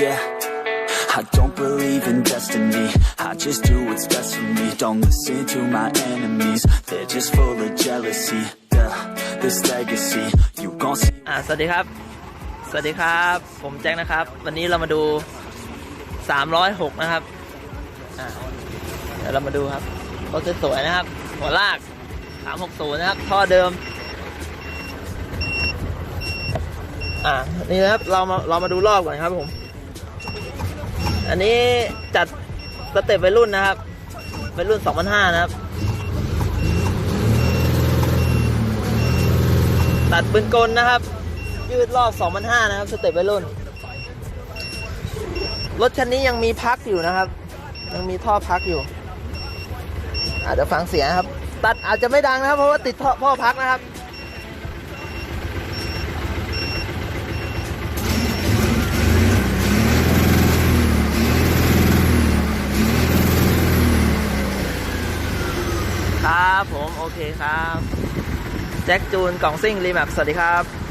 yeah I don't believe in destiny. I just do what's best for me. Don't listen to my enemies. They're just full of jealousy. Yeah, this legacy, you gon' see. อ่าสวัสดีครับ สวัสดีครับ ผมแจ็คนะครับ วันนี้เรามาดู 306 นะครับ อ่าเดี๋ยวเรามาดูครับรถสวยๆนะครับ หัวลาก 360 นะครับ ท่อเดิม อ่านี่นะครับ เรามาเรามาดูรอบก่อนครับผม อันนี้จัดสเต็ปไปรุ่นนะครับไปรุ่น2005นะครับ ตัดปืนกลนะครับ ยืดรอบ2005นะครับ สเต็ปวัยรุ่น รถคันนี้ยังมีพักอยู่นะครับ ยังมีท่อพักอยู่ อาจจะฟังเสียงครับ ตัดอาจจะไม่ดังนะครับ เพราะว่าติดท่อพ่อพักนะครับ ผมโอเคครับ แจ็คจูนกล่องซิ่งรีแมปสวัสดีครับ